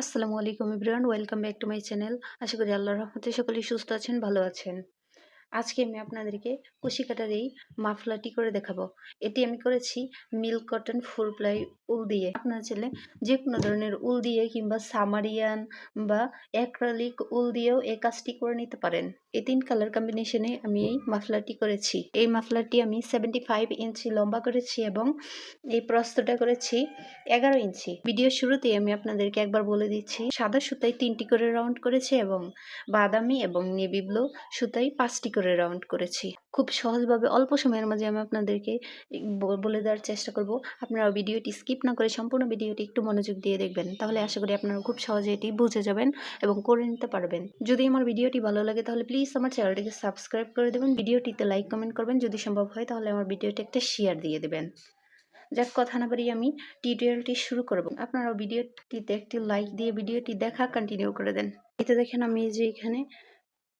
আসসালামু আলাইকুম Ibran welcome back to my channel. আশা করি আল্লাহর রহমতে সকলেই সুস্থ আছেন, ভালো আছেন। আজকে আমি আপনাদেরকে কুশি কাটার এই মাফলাটি করে দেখাবো। এটি আমি করেছি milk cotton full ply wool দিয়ে। আপনারা চাইলে যে কোনো ধরনের উল দিয়ে কিংবা সামারিয়ান বা অ্যাক্রালিক উল দিয়েও এই কাজটি করে নিতে পারেন। এই তিন কালার কম্বিনেশনে আমি এই মাফলাটি করেছি। এই মাফলাটি আমি সেভেন্টি ফাইভ ইঞ্চি লম্বা করেছি এবং এই প্রস্তটা করেছি এগারো ইঞ্চি। ভিডিও শুরুতেই আমি আপনাদেরকে একবার বলে দিচ্ছি, সাদা সুতায় তিনটি করে রাউন্ড করেছি এবং বাদামি এবং নেভি ব্লু সুতায় পাঁচটি করে রাউন্ড করেছি। খুব সহজভাবে অল্প সময়ের মাঝে আমি আপনাদেরকে বলে দেওয়ার চেষ্টা করব। আপনারা ভিডিওটি স্কিপ না করে সম্পূর্ণ ভিডিওটি একটু মনোযোগ দিয়ে দেখবেন। তাহলে আশা করি আপনারা খুব সহজে এটি বুঝে যাবেন এবং করে নিতে পারবেন। যদি আমার ভিডিওটি ভালো লাগে তাহলে প্লিজ আমার চ্যানেলটিকে সাবস্ক্রাইব করে দেবেন। ভিডিওটিতে লাইক কমেন্ট করবেন। যদি সম্ভব হয় তাহলে আমার ভিডিওটি একটা শেয়ার দিয়ে দেবেন। যাক, কথা না বাড়ি আমি টিউটোরিয়ালটি শুরু করব। আপনারা ভিডিওটিতে একটি লাইক দিয়ে ভিডিওটি দেখা কন্টিনিউ করে দেন। এতে দেখেন আমি যে এখানে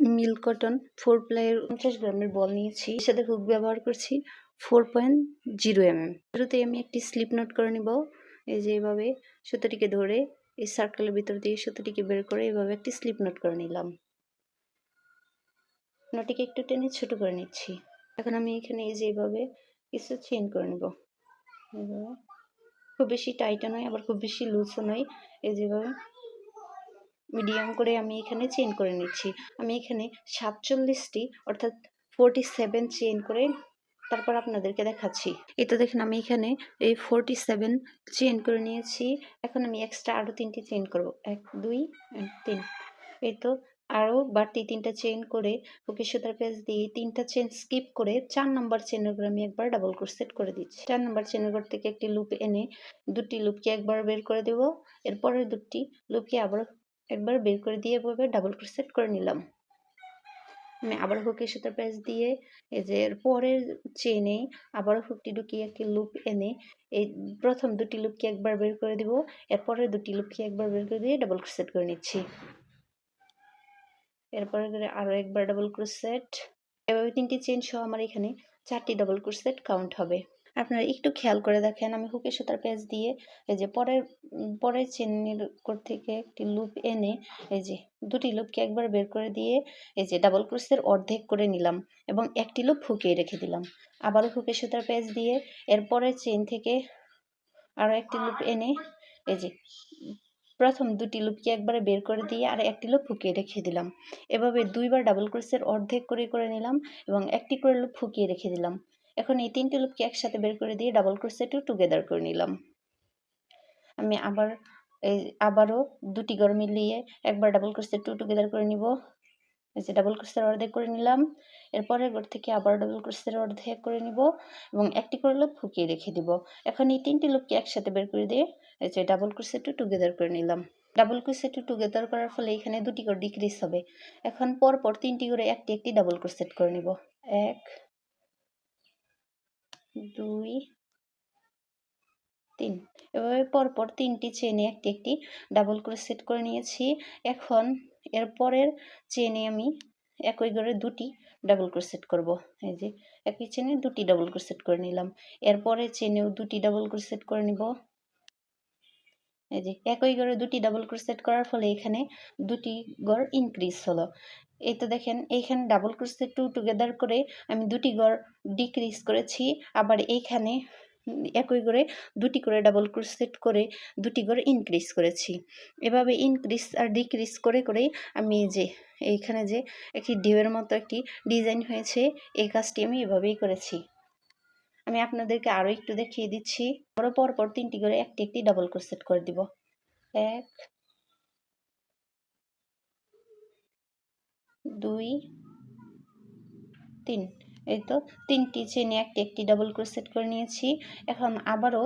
মিল্ক কটন, ফোর প্লাইয়ের পঞ্চাশ গ্রামের বল নিয়েছি। সাথে হুক ব্যবহার করছি four point zero M M. শুরুতেই আমি একটি স্লিপ নোট করে নিব। এই যে এভাবে সুতোটিকে ধরে এই সার্কেলের ভিতর দিয়ে সুতোটিকে বের করে এভাবে একটি স্লিপ নোট করে নিলাম। নটিকে একটু টেনে ছোট করে নিচ্ছি। এখন আমি এখানে এই যে এইভাবে কিছু চেন করে নেব। খুব বেশি টাইটও নয়, আবার খুব বেশি লুজও নয়। এই যেভাবে মিডিয়াম করে আমি এখানে চেন করে নিচ্ছি। আমি এখানে সাতচল্লিশটি অর্থাৎ ফোরটি সেভেন চেন করে তারপর আপনাদেরকে দেখাচ্ছি। এটা দেখেন আমি এখানে এই ফোরটি সেভেন চেন করে নিয়েছি। এখন আমি এক্সট্রা আরও তিনটি চেন করব। এক, দুই তিন। এই তো আরও বাড়তি তিনটা চেন করে ওকে সুতার পেঁচ দিয়ে তিনটা চেন স্কিপ করে চার নম্বর চেনের উপর আমি একবার ডাবল ক্রোসেট করে দিচ্ছি। চার নম্বর চেনের উপর থেকে একটি লুপ এনে দুটি লুপকে একবার বের করে দেব। এরপরের দুটি লুপকে আবার একবার বের করে দিয়ে এভাবে ডাবল ক্রোসেট করে নিলাম। আমি আবার হুকের সুতার প্যাচ দিয়ে এই যে পরের চেনে আবার হুকটি ঢুকিয়ে একটি লুপ এনে এই প্রথম দুটি লুপকে একবার বের করে দিব, এরপরের দুটি লুপকে একবার বের করে দিয়ে ডাবল ক্রোসেট করে নিচ্ছি। এরপরে করে আরও একবার ডাবল ক্রোসেট এভাবে তিনটি চেন সহ আমার এখানে চারটি ডাবল ক্রোসেট কাউন্ট হবে। আপনারা একটু খেয়াল করে দেখেন। আমি হুকের সুতার পেঁচ দিয়ে এই যে পরের পরের চেনের উপর থেকে একটি লুপ এনে এই যে দুটি লুপকে একবার বের করে দিয়ে এই যে ডাবল ক্রোসের অর্ধেক করে নিলাম এবং একটি লুপ ফুকিয়ে রেখে দিলাম। আবারও হুকের সুতার পেঁচ দিয়ে এরপরের চেন থেকে আরও একটি লুপ এনে এই যে প্রথম দুটি লুপকে একবারে বের করে দিয়ে আর একটি লুপ ফুকিয়ে রেখে দিলাম। এভাবে দুইবার ডাবল ক্রোসের অর্ধেক করে করে নিলাম এবং একটি করে লুপ ফুকিয়ে রেখে দিলাম। এখন এই তিনটি লুপকে একসাথে বের করে দিয়ে ডাবল ক্রোসেটও টুগেদার করে নিলাম। আমি আবার এই আবারও দুটি গড় মিলিয়ে একবার ডাবল ক্রোসেট টু টুগেদার করে নিব। এই যে ডাবল ক্রোসের অর্ধেক করে নিলাম। এরপরের ঘর থেকে আবার ডাবল ক্রোসের অর্ধেক করে নিব এবং একটি করে লুপ ফুকিয়ে রেখে দিব। এখন এই তিনটি লুপকে একসাথে বের করে দিয়ে এই যে ডাবল ক্রোসেটও টুগেদার করে নিলাম। ডাবল ক্রোসেট টুগেদার করার ফলে এখানে দুটি করে ডিক্রিজ হবে। এখন পরপর তিনটি করে একটি একটি ডাবল ক্রোসেট করে নিব। এক দুই, তিন। এভাবে পরপর তিনটি চেনে একটি একটি ডাবল ক্রোসেট করে নিয়েছি। এখন এরপরের চেনে আমি একই করে দুটি ডাবল ক্রোসেট করব। এই যে, একই চেনে দুটি ডাবল ক্রোসেট করে নিলাম। এরপরে চেনেও দুটি ডাবল ক্রোসেট করে নিব। এই যে একই গড়ে দুটি ডাবল ক্রোসেট করার ফলে এখানে দুটি গড় ইনক্রিজ হলো। এই তো দেখেন, এইখানে ডাবল ক্রোসেট টু টুগেদার করে আমি দুটি গড় ডিক্রিজ করেছি, আবার এইখানে একই করে দুটি করে ডাবল ক্রোসেট করে দুটি করে ইনক্রিজ করেছি। এভাবে ইনক্রিজ আর ডিক্রিজ করে করেই আমি যে এইখানে যে একটি ঢেউয়ের মতো একটি ডিজাইন হয়েছে, এই কাজটি আমি এভাবেই করেছি। আমি আপনাদেরকে আরও একটু দেখিয়ে দিচ্ছি। আরও পর পর তিনটি করে একটি একটি ডাবল ক্রোসেট করে দিব। এক, দুই, তিন। এই তো তিনটি চেনে একটি একটি ডাবল ক্রোসেট করে নিয়েছি। এখন আবারও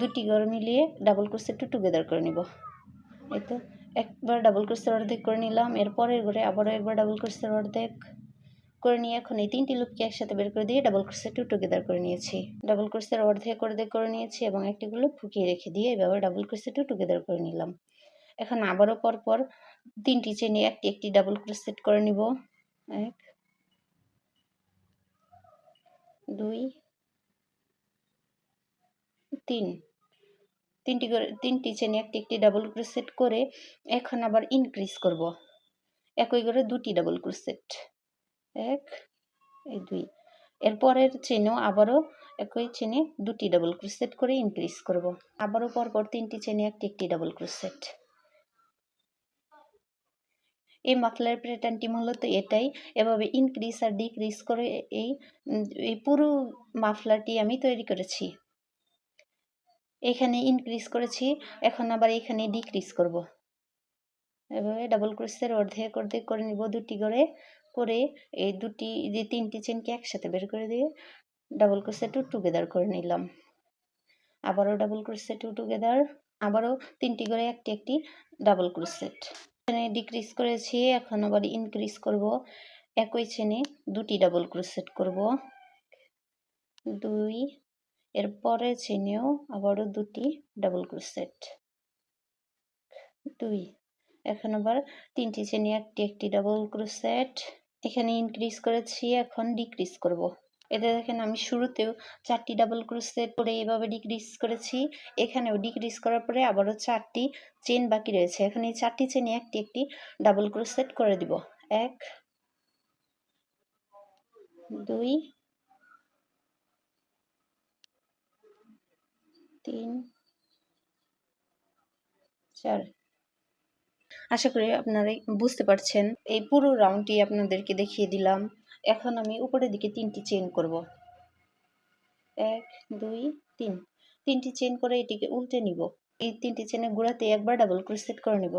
দুটি ঘর মিলিয়ে ডাবল ক্রোসেটটা টুগেদার করে নিব। এই তো একবার ডাবল ক্রোসের অর্ধেক করে নিলাম। এরপরের ঘরে আবারও একবার ডাবল ক্রোসের অর্ধেক। করে নিয়ে এখন এই তিনটি লুপকে একসাথে বের করে দিয়ে ডাবল ক্রোসেটও টুগেদার করে নিয়েছি। ডাবল ক্রোসের অর্ধেক অর্ধেক করে নিয়েছি এবং একটি একটিগুলো ফুকিয়ে রেখে দিয়ে এভাবে ডাবল ক্রোসেটও টুগেদার করে নিলাম। এখন আবারও পরপর তিনটি চেনে একটি একটি ডাবল ক্রোসেট করে নিব। এক, দুই, তিন। তিনটি করে, তিনটি চেনে একটি একটি ডাবল ক্রোশেট করে এখন আবার ইনক্রিজ করব। একই করে দুটি ডাবল ক্রোশেট এক, এই দুই। এরপরের চেনেও আবারও একই চেনে দুটি ডাবল ক্রোশেট করে ইনক্রিজ করব। আবারও পরপর তিনটি চেনে একটি একটি ডাবল ক্রোশেট এই মাফলার প্যাটার্নটি মূলত এটাই। এভাবে ইনক্রিজ আর ডিক্রিজ করে এই এই পুরো মাফলারটি আমি তৈরি করেছি। এখানে ইনক্রিজ করেছি, এখন আবার এখানে ডিক্রিজ করব। এভাবে ডাবল ক্রোসের অর্ধেক অর্ধেক করে নিব দুটি করে। করে এই দুটি, যে তিনটি চেনকে একসাথে বের করে দিয়ে ডাবল ক্রোসে টু টুগেদার করে নিলাম। আবারও ডাবল ক্রোসে টু টুগেদার আবারও তিনটি করে একটি একটি ডাবল ক্রোসেট এখানে ডিক্রিজ করেছি, এখন আবার ইনক্রিজ করব। একই চেনে দুটি ডাবল ক্রোসেট করব। দুই, এর পরে চেনেও আবারও দুটি ডাবল ক্রোসেট দুই, এখন আবার তিনটি চেনে একটি একটি ডাবল ক্রোসেট এখানে ইনক্রিজ করেছি, এখন ডিক্রিজ করব। এতে দেখেন আমি শুরুতেও চারটি ডাবল ক্রোসেট করে এভাবে ডিক্রিজ করেছি, এখানেও ডিক্রিজ করার পরে আবারও চারটি চেন বাকি রয়েছে। এখন এই চারটি চেনে একটি একটি ডাবল ক্রোসেট করে দিব। এক, দুই, তিন, চার। আশা করি আপনারা বুঝতে পারছেন। এই পুরো রাউন্ডটি আপনাদেরকে দেখিয়ে দিলাম। এখন আমি উপরের দিকে তিনটি চেন করব। এক, দুই, তিন। তিনটি চেন করে এটিকে উল্টে নিব। এই তিনটি চেনের গোড়াতে একবার ডাবল ক্রোসেট করে নিব।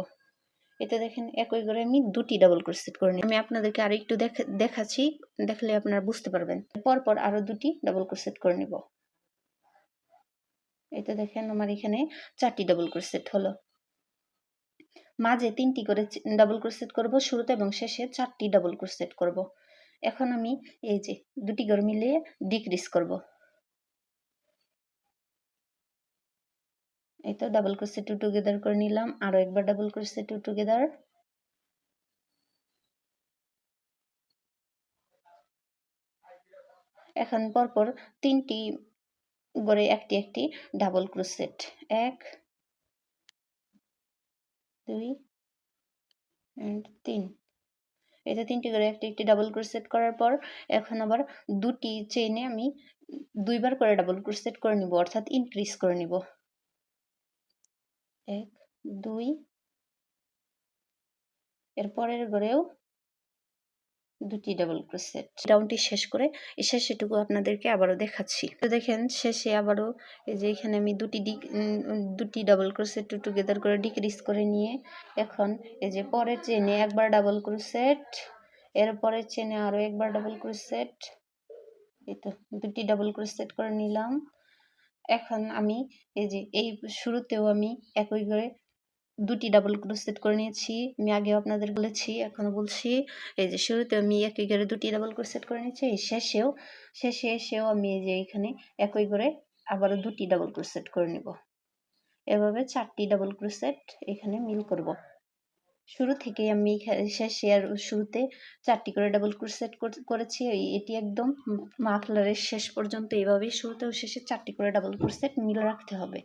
এতে দেখেন একই করে আমি দুটি ডাবল ক্রোসেট করে নিই আমি আপনাদেরকে আরও একটু দেখাচ্ছি। দেখলে আপনারা বুঝতে পারবেন। পরপর আরও দুটি ডাবল ক্রোসেট করে নিব। এতে দেখেন আমার এখানে চারটি ডাবল ক্রোসেট হলো। মাঝে তিনটি করে ডাবল ক্রোসেট করব, শুরুতে এবং শেষে চারটি ডাবল ক্রোসেট করব। এখন আমি এই যে দুটি ঘর মিলিয়ে ডিক্রিজ করব। এই তো ডাবল ক্রোসেট টু টুগেদার করে নিলাম, আরও একবার ডাবল ক্রোসেট টু টুগেদার এখন পরপর তিনটি গড়ে একটি একটি ডাবল ক্রোসেট এক দুই তিন। এতে তিনটি করে একটি একটি ডাবল ক্রোসেট করার পর এখন আবার দুটি চেইনে আমি দুইবার করে ডাবল ক্রোসেট করে নিব, অর্থাৎ ইনক্রিজ করে নিব। এক, দুই এরপরের ঘরেও দুটি ডাবল ক্রোসেট রাউন্ডটি শেষ করে শেষেটুকু আপনাদেরকে আবারও দেখাচ্ছি। তো দেখেন, শেষে আবারও এই যে এখানে আমি দুটি ডি দুটি ডাবল ক্রোসেট টুগেদার করে ডিক্রিজ করে নিয়ে এখন এই যে পরের চেনে একবার ডাবল ক্রোসেট এর পরের চেনে আরও একবার ডাবল ক্রোসেট এই তো দুটি ডাবল ক্রোসেট করে নিলাম। এখন আমি এই যে এই শুরুতেও আমি একই করে দুটি ডাবল ক্রোসেট করে নিয়েছি। আমি আগেও আপনাদের বলেছি এখনও বলছি। এই যে শুরুতে আমি একই করে দুটি ডাবল ক্রোসেট করে নিয়েছি, এই শেষেও, শেষে এসেও আমি এই যে এখানে একই করে আবারও দুটি ডাবল ক্রোসেট করে নিব। এভাবে চারটি ডাবল ক্রোসেট এখানে মিল করব। শুরু থেকে আমি শেষে আর শুরুতে চারটি করে ডাবল ক্রোসেট করেছি। এটি একদম মাফলারের শেষ পর্যন্ত এভাবেই শুরুতেও শেষে চারটি করে ডাবল ক্রোসেট মিল রাখতে হবে।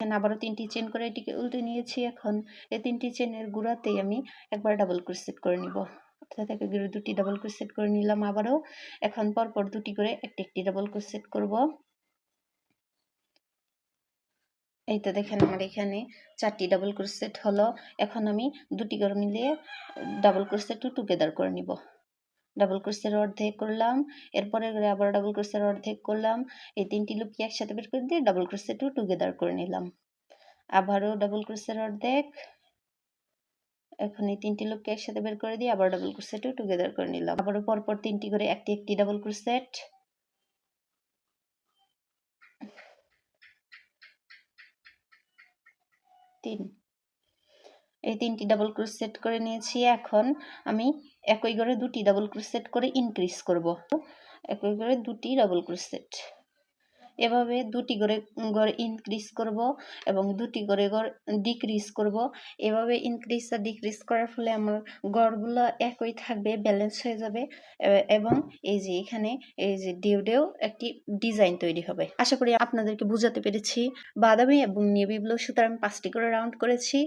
এখানে আবারও তিনটি চেন করে এটিকে উল্টে নিয়েছি এখন। এই তিনটি চেনের গুঁড়াতেই আমি একবার ডাবল ক্রোসেট করে নিব। অর্থাৎ একে দুটি ডাবল ক্রোসেট করে নিলাম আবারও। এখন পরপর দুটি করে একটি একটি ডাবল ক্রোসেট করব। এই তো দেখেন আমার এখানে চারটি ডাবল ক্রোসেট হলো। এখন আমি দুটি করে মিলিয়ে ডাবল ক্রোসেট টু টুগেদার করে নিব। ডাবল ক্রোসের অর্ধেক করলাম, এরপরে আবার ডাবল ক্রোসের অর্ধেক করলাম, এই তিনটি লুপকে একসাথে বের করে দিয়ে ডাবল ক্রোসে টু টুগেদার করে নিলাম। আবারও ডাবল ক্রোসের অর্ধেক, এখন এই তিনটি লুপকে একসাথে বের করে দিয়ে আবার ডাবল ক্রোসে টু টুগেদার করে নিলাম। আবারও পরপর তিনটি করে একটি একটি ডাবল ক্রোসেট তিন, এই তিনটি ডাবল ক্রোসেট করে নিয়েছি। এখন আমি একই করে দুটি ডাবল ক্রুসেট করে ইনক্রিজ করব। একই করে দুটি ডাবল ক্রোসেট এভাবে দুটি করে গড় ইনক্রিজ করব এবং দুটি করে গড় ডিক্রিজ করব। এভাবে ইনক্রিজ আর ডিক্রিজ করার ফলে আমার গড়গুলো একই থাকবে ব্যালেন্স হয়ে যাবে। এবং এই যে এখানে, এই যে ডিউডেও একটি ডিজাইন তৈরি হবে। আশা করি আপনাদেরকে বুঝাতে পেরেছি। বাদামি এবং নেভি ব্লু সুতার আমি পাঁচটি করে রাউন্ড করেছি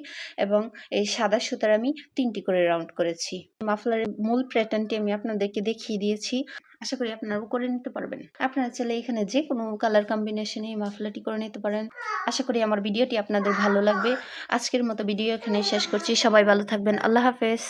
এবং এই সাদা সুতার আমি তিনটি করে রাউন্ড করেছি। মাফলারের মূল প্যাটার্নটি আমি আপনাদেরকে দেখিয়ে দিয়েছি। আশা করি আপনারাও করে নিতে পারবেন। আপনারা চাইলে এখানে যে কোনো কালার কম্বিনেশনে মাফলাটি করে নিতে পারেন। আশা করি আমার ভিডিওটি আপনাদের ভালো লাগবে। আজকের মতো ভিডিও এখানে শেষ করছি। সবাই ভালো থাকবেন। আল্লাহ হাফেজ।